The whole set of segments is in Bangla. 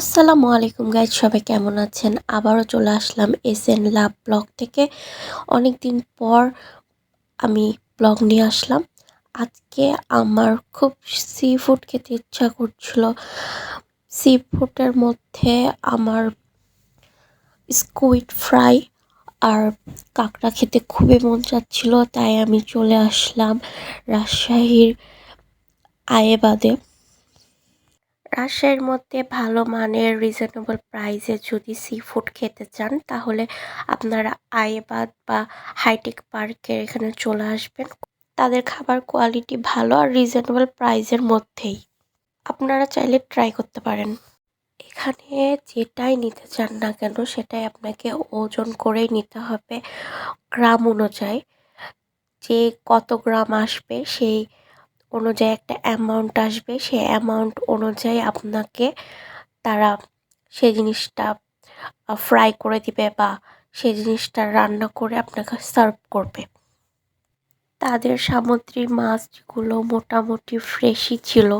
আসসালামু আলাইকুম গাইজ সবাই কেমন আছেন? আবারও চলে আসলাম এস এন লাভ ব্লগ থেকে। অনেক দিন পর আমি ব্লগ নিয়ে আসলাম। আজকে আমার খুব সি ফুড খেতে ইচ্ছা করছিল। সি ফুডের মধ্যে আমার স্কুইড ফ্রাই আর কাঁকড়া খেতে খুবই মন চাচ্ছিল, তাই আমি চলে আসলাম রাজশাহীর আয়েবাদে। রাজশাহীর মধ্যে ভালো মানের রিজনেবল প্রাইসে যদি সি ফুড খেতে চান, তাহলে আপনারা আয়েবাদ বা হাইটেক পার্কের এখানে চলে আসবেন। তাদের খাবার কোয়ালিটি ভালো আর রিজনেবল প্রাইসের মধ্যেই। আপনারা চাইলে ট্রাই করতে পারেন। এখানে যেটাই নিতে চান না কেন, সেটাই আপনাকে ওজন করেই নিতে হবে। গ্রাম অনুযায়ী যে কত গ্রাম আসবে, সেই অনুযায়ী একটা অ্যামাউন্ট আসবে, সেই অ্যামাউন্ট অনুযায়ী আপনাকে তারা সেই জিনিসটা ফ্রাই করে দিবে বা সেই জিনিসটা রান্না করে আপনাকে সার্ভ করবে। তাদের সামুদ্রিক মাছগুলো মোটামুটি ফ্রেশই ছিল।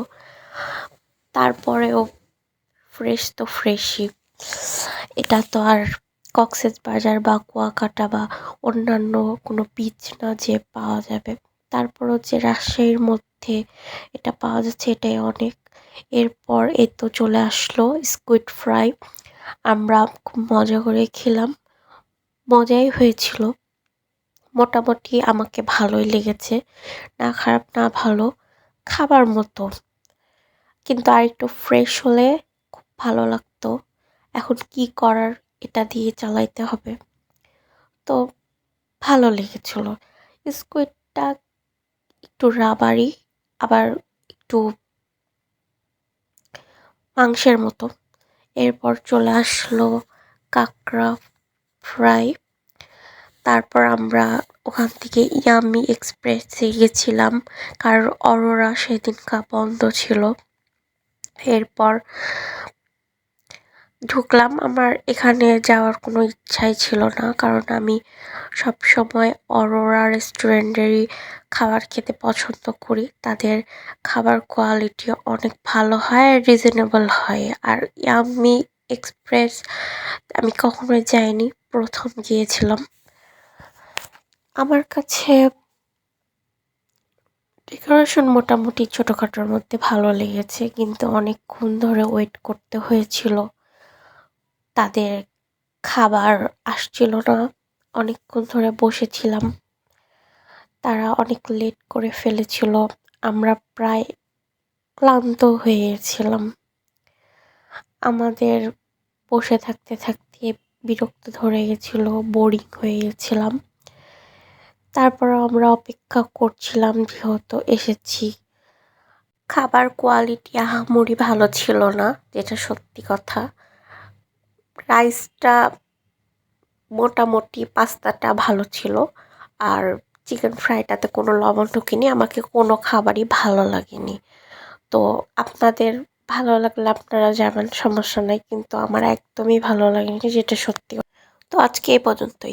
তারপরেও ফ্রেশ তো ফ্রেশই এটা তো আর কক্সেস বাজার বা কুয়াকাটা বা অন্যান্য কোনো বীজ না যে পাওয়া যাবে। তারপরও যে রাজশাহীর মধ্যে। এটা পাওয়া যাচ্ছে এটাই অনেক। এরপর এ তো চলে আসলো স্কুইড ফ্রাই আমরা খুব মজা করে খেলাম। মজাই হয়েছিল। মোটামুটি আমাকে ভালোই লেগেছে। না খারাপ, না ভালো, খাবার মতো। কিন্তু আর একটু ফ্রেশ হলে খুব ভালো লাগতো। এখন কি করার এটা দিয়ে চালাইতে হবে। তো ভালো লেগেছিল। স্কুইডটা একটু রাবারি আবার একটু মাংসের মতো। এরপর চলে আসলো কাঁকড়া ফ্রাই। তারপর আমরা ওখান থেকে ইয়ামি এক্সপ্রেসে গেছিলাম, কারণ অরোরা সেদিনকা বন্ধ ছিল। এরপর ঢুকলাম। আমার এখানে যাওয়ার কোনো ইচ্ছাই ছিল না, কারণ আমি সব সময় অরোরা রেস্টুরেন্টেরই খাবার খেতে পছন্দ করি। তাদের খাবার কোয়ালিটি অনেক ভালো হয় রিজনেবল হয়। আর ইয়ামি এক্সপ্রেস আমি কখনোই যাইনি, প্রথম গিয়েছিলাম। আমার কাছে ডেকোরেশন মোটামুটি ছোটোখাটোর মধ্যে ভালো লেগেছে, কিন্তু অনেকক্ষণ ধরে ওয়েট করতে হয়েছিল। তাদের খাবার আসছিল না। অনেকক্ষণ ধরে বসেছিলাম। তারা অনেক লেট করে ফেলেছিল। আমরা প্রায় ক্লান্ত হয়ে গেছিলাম আমাদের বসে থাকতে থাকতে বিরক্ত ধরে গেছিল বোরিং হয়ে গেছিলাম তারপর আমরা অপেক্ষা করছিলাম যেহেতু এসেছি। খাবার কোয়ালিটি আহামরি ভালো ছিল না, যেটা সত্যি কথা। রাইসটা মোটামুটি পাস্তাটা ভালো ছিল। আর চিকেন ফ্রাইটাতে কোনো লবণ ঢুকিনি, আমাকে কোনো খাবারই ভালো লাগেনি। তো আপনাদের ভালো লাগলে আপনারা যাবেন সমস্যা নাই, কিন্তু আমার একদমই ভালো লাগেনি, যেটা সত্যি। তো আজকে এই পর্যন্তই।